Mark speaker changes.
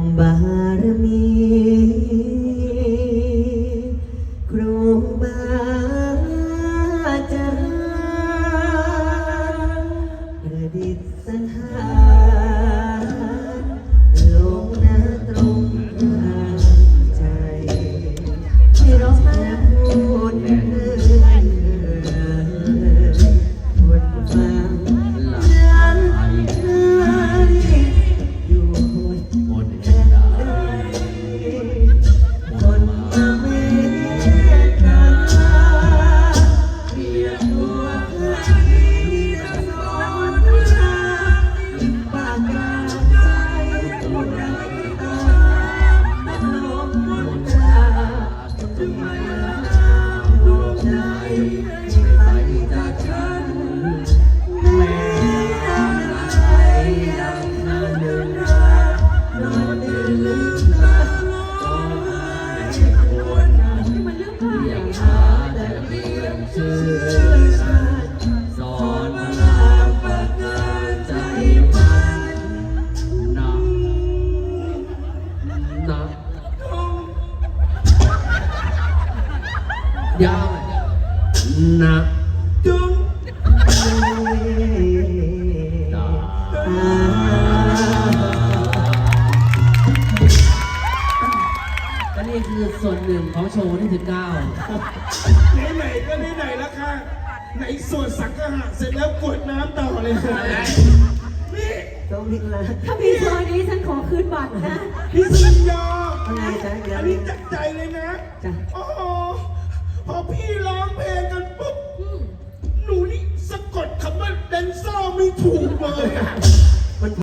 Speaker 1: มบารมีครูบาอาจารย์ประดิษฐาน ใจ
Speaker 2: ยาวนะ
Speaker 1: จุง
Speaker 2: ดาและนี่คือส่วนหนึ่งของโชว์ที่ 19
Speaker 3: ไหนๆก็ไหนๆแล้วค่ะ ไหนส่วนสังหารเสร็จแล้วกรวดน้ำต่อเลยค่ะนี่
Speaker 1: ต้องพิลา
Speaker 4: ถ้ามีซอยนี้ฉันขอคืนบัตรนะ
Speaker 3: พี่สุริยา
Speaker 1: อะไรจ๊ะเดี๋ยว
Speaker 3: อันนี้จากใจเลยนะ
Speaker 1: จ้ะ
Speaker 3: ถูกเลยอะ